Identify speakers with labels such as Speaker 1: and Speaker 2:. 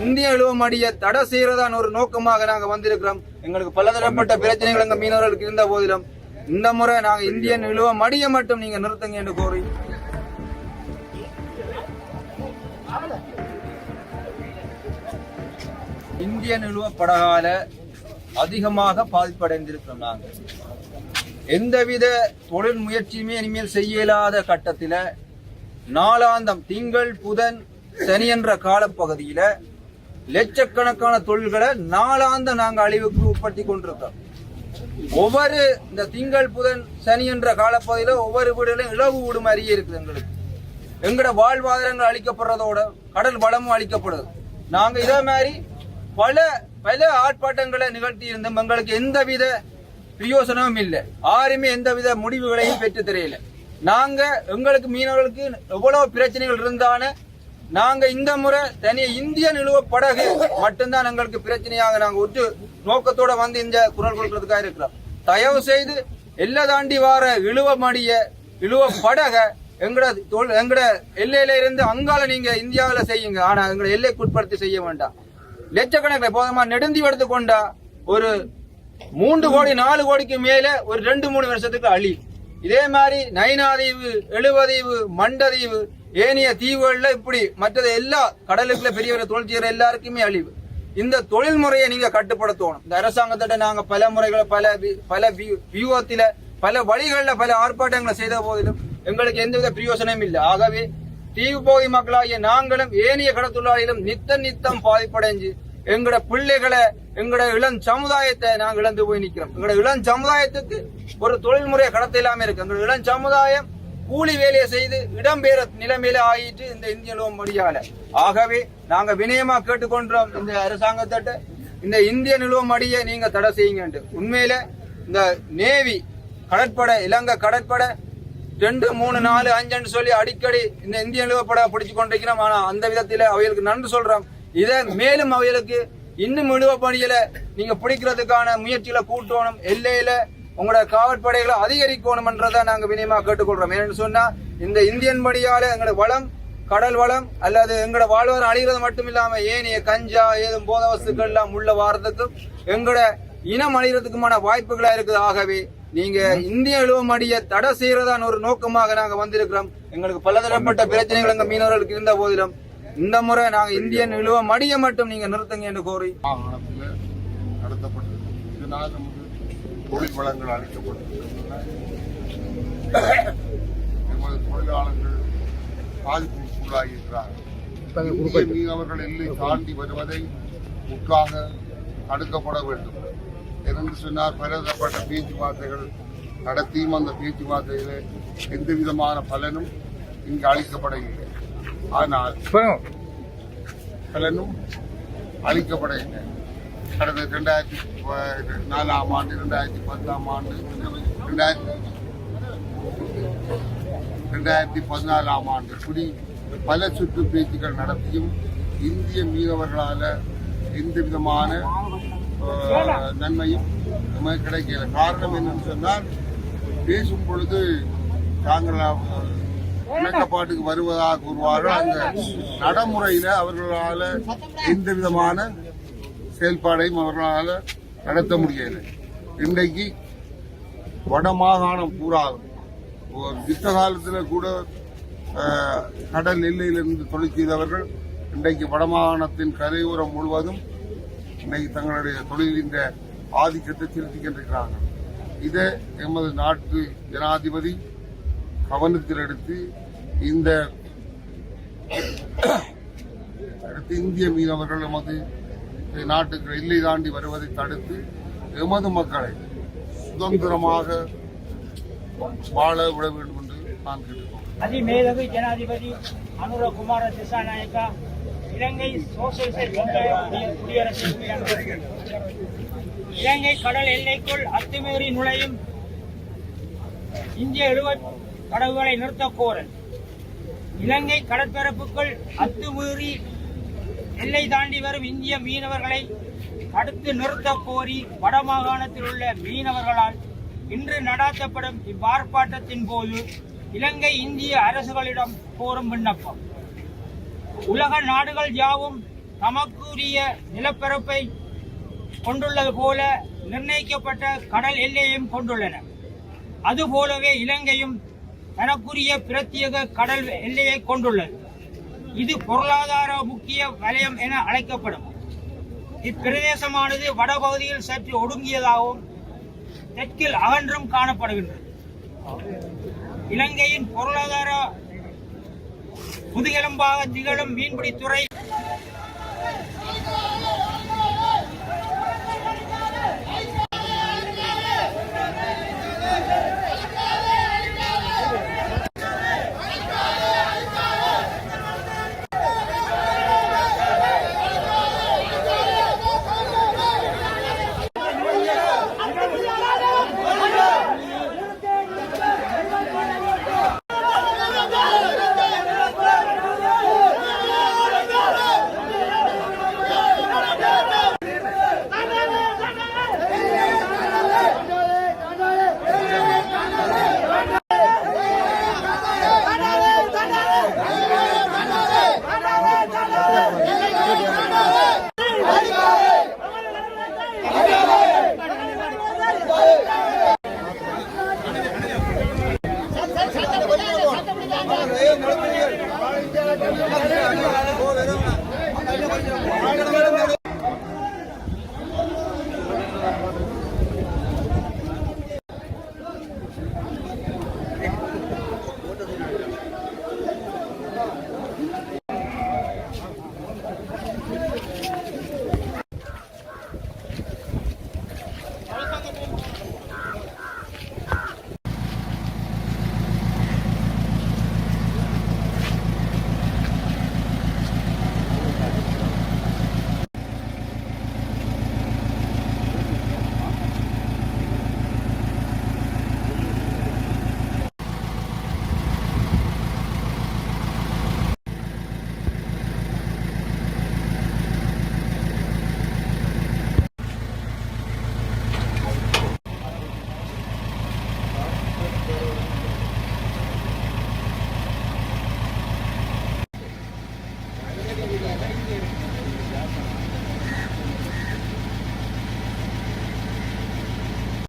Speaker 1: இந்திய இழுவமடிய தடை செய்யறதான் ஒரு நோக்கமாக நாங்க வந்திருக்கிறோம். எங்களுக்கு பலதரப்பட்ட பிரச்சனைகள் எங்க மீனவர்களுக்கு இருந்த போதிலும் இந்த முறை நாங்க இந்தியன் இழுவ மடியை மட்டும் நீங்க நிறுத்துங்க என்று கோரி. இந்திய நிலுவ படகால அதிகமாக பாதிப்படைந்திருக்கிறோம் நாங்கள் எந்தவித தொழில் முயற்சியுமே இனிமேல் செய்ய இயலாத கட்டத்தில் நாளாந்தம் திங்கள் புதன் சனி என்ற காலப்பகுதியில லட்சக்கணக்கான தொழில்களை நாளாந்த நாங்கள் அழிவுக்கு உட்படுத்தி கொண்டிருக்கோம். ஒவ்வொரு இந்த திங்கள் புதன் சனி என்ற காலப்பகுதியில ஒவ்வொரு வீடுகளும் இழவு வீடு மாதிரியே இருக்குது எங்களுக்கு. எங்கட வாழ்வாதாரங்கள் அழிக்கப்படுறதோட கடல் வளமும் அளிக்கப்படுது நாங்க இதே மாதிரி பல பல ஆர்ப்பாட்டங்களை நிகழ்த்தி இருந்தோம் எங்களுக்கு எந்தவித பிரயோசனமும் இல்லை. யாருமே எந்தவித முடிவுகளையும் பெற்று தெரியல. நாங்க எங்களுக்கு மீனவர்களுக்கு எவ்வளவு பிரச்சனைகள் இருந்தான நாங்க இந்த முறை தனி இந்திய நிலுவ படகு மட்டும்தான் எங்களுக்கு பிரச்சனையாக நாங்க ஒற்று நோக்கத்தோட வந்து இந்த குரல் கொடுக்கறதுக்காக இருக்கிறோம். தயவு செய்து எல்லை தாண்டி வார இழுவ மடிய இழுவ படக எங்கட தொழில் எங்கட எல்லையில இருந்து அங்கால நீங்க இந்தியாவில செய்யுங்க. ஆனா எங்களை எல்லைக்கு உட்படுத்தி செய்ய வேண்டாம். லட்சக்கணக்கில் போதமா நெடுந்தி எடுத்துக்கொண்டா ஒரு மூன்று கோடி நாலு கோடிக்கு மேல ஒரு ரெண்டு மூணு வருஷத்துக்கு அழி இதே மாதிரி நைனாதீவு எழுவதீவு மண்டதீவு ஏனைய தீவுகள்ல இப்படி மற்றது எல்லா கடலுக்குள்ள பெரிய பெரிய தொழில் செய்யற எல்லாருக்குமே அழிவு. இந்த தொழில் முறையை நீங்க கட்டுப்படுத்தணும். இந்த அரசாங்கத்திட்ட நாங்க பல முறைகளை பல வி- பல வியூகத்தில பல வழிகளில் பல ஆர்ப்பாட்டங்களை செய்த போதிலும் எங்களுக்கு எந்தவித பிரயோசனமும் இல்லை. ஆகவே தீவு பகுதி மக்களாகிய நாங்களும் ஏனைய கடத்தொழிலாளிகளும் நித்த நித்தம் பாதிப்படைஞ்சு எங்கட பிள்ளைகளை எங்கட இளம் சமுதாயத்தை நாங்கள் இழந்து போய் நிற்கிறோம் எங்கட இளம் சமுதாயத்துக்கு ஒரு தொழில்முறை கடத்த இல்லாம இருக்கு. எங்களோட இளம் சமுதாயம் கூலி வேலையை செய்து இடம்பெயர நிலைமையில ஆயிட்டு இந்த இந்திய லோன் மடியால ஆகவே நாங்க வினயமா கேட்டுக்கொண்டோம் இந்த அரசாங்கத்திட்ட. இந்த இந்திய நிலுவம் அடியை நீங்க தடை செய்யுங்க உண்மையில இந்த நேவி கடற்படை இலங்கை கடற்படை ரெண்டு மூணு நாலு அஞ்சுன்னு சொல்லி அடிக்கடி இந்த இந்திய நிலுவப்படை பிடிச்சு கொண்டிருக்கிறோம். ஆனா அந்த விதத்தில அவைகளுக்கு நன்றி சொல்றோம். இதை மேலும் அவைகளுக்கு இன்னும் நிலுவ பணியில நீங்க பிடிக்கிறதுக்கான முயற்சியில கூட்டணும். எல்லையில உங்களோட காவற்படைகளை அதிகரிக்கணும்ன்றதை நாங்க வினயமா கேட்டுக்கொள்றோம். ஏன்னு சொன்னா இந்த இந்தியன் படியால எங்களோட வளம் கடல் வளம் அல்லது எங்களோட வாழ்வாரம் அழிகிறது மட்டும் இல்லாம ஏனைய கஞ்சா ஏதும் போத வஸ்துக்கள் எல்லாம் உள்ள வாரத்துக்கும் எங்களோட இனம் அழிகிறதுக்குமான வாய்ப்புகளா இருக்குது. ஆகவே நீங்க இந்திய இழுவமடியை தடை செய்யறதான ஒரு நோக்கமாக நாங்க வந்திருக்கிறோம். எங்களுக்கு பலதரப்பட்ட பிரச்சனைகள் எங்க மீனவர்களுக்கு இருந்த போதிலும் இந்த முறை நாங்க இந்தியன் இழுவ மடியை மட்டும் நீங்க நிறுத்துங்க என்று கோரி.
Speaker 2: தொழில் வளங்கள் அளிக்கப்பட்டிருக்கின்றன எமது தொழிலாளர்கள் பாதிப்புக்குள்ளாகியிருக்கிறார்கள் இந்திய மீனவர்கள் எல்லை தாண்டி வருவதை முற்றாக தடுக்கப்பட வேண்டும். என்று சொன்னார் பலதரப்பட்ட பேச்சுவார்த்தைகள் நடத்தியும் அந்த பேச்சுவார்த்தையிலே எந்த விதமான பலனும் இங்கு அளிக்கப்படவில்லை. ஆனால் பலனும் அளிக்கப்படவில்லை. கடந்த ரெண்டாயிரத்தி நாலாம் ஆண்டு ரெண்டாயிரத்தி பத்தாம் ஆண்டு ரெண்டாயிரத்தி ரெண்டாயிரத்தி பதினாலாம் ஆண்டு இப்படி பல சுற்று பேச்சுக்கள் நடத்தியும் இந்திய மீனவர்களால் எந்த விதமான நன்மையும் நமக்கு கிடைக்கல. காரணம் என்னன்னு சொன்னால் பேசும் பொழுது தாங்கள் விளக்கப்பாட்டுக்கு இணக்கப்பாட்டுக்கு வருவதாக கூறுவார்கள். அந்த நடைமுறையில அவர்களால எந்த விதமான செயல்பாடையும் அவர்களால் நடத்த முடியலை. இன்றைக்கு வடமாகாணம் பூராகும் யுத்த காலத்தில் கூட கடல் எல்லையிலிருந்து தொழில் செய்தவர்கள் இன்றைக்கு வடமாகாணத்தின் கரையோரம் முழுவதும் இன்னைக்கு தங்களுடைய தொழிலின் ஆதிக்கத்தை செலுத்திக்கின்றிருக்கிறார்கள் இதை எமது நாட்டு ஜனாதிபதி கவனத்தில் எடுத்து இந்த அடுத்து இந்திய மீனவர்கள் எமது நாட்டுக்கு எல்லை தாண்டி வருவதை தடுத்து எமது மக்களை சுதந்திரமாக வாழ விட வேண்டும் என்று நான் கேட்டுக்கொள்கிறேன்.
Speaker 3: அதிமேதகு ஜனாதிபதி அனுரகுமார திசாநாயக்கா இலங்கை சோசியலிச குடியரசு இலங்கை கடல் எல்லைக்குள் அத்துமீறி நுழையும் இந்திய இழுவை கடவுகளை நிறுத்தக் கோரல். இலங்கை கடற்பரப்புக்குள் அத்துமீறி எல்லை தாண்டி வரும் இந்திய மீனவர்களை தடுத்து நிறுத்த கோரி வடமாகாணத்தில் உள்ள மீனவர்களால் இன்று நடாத்தப்படும் இவ்வார்ப்பாட்டத்தின் போது இலங்கை இந்திய அரசுகளிடம் கோரும் விண்ணப்பம். உலக நாடுகள் யாவும் தமக்குரிய நிலப்பரப்பை கொண்டுள்ளது போல நிர்ணயிக்கப்பட்ட கடல் எல்லையையும் கொண்டுள்ளன. அதுபோலவே இலங்கையும் தனக்குரிய பிரத்யேக கடல் எல்லையை கொண்டுள்ளது. இது பொருளாதார முக்கிய வலயம் என அழைக்கப்படும். இப்பிரதேசமானது வடபகுதியில் சற்று ஒடுங்கியதாகவும் தெற்கில் அகன்றும் காணப்படுகின்றது. இலங்கையின் பொருளாதார முதுகெலும்பாக திகழும் மீன்பிடித்துறை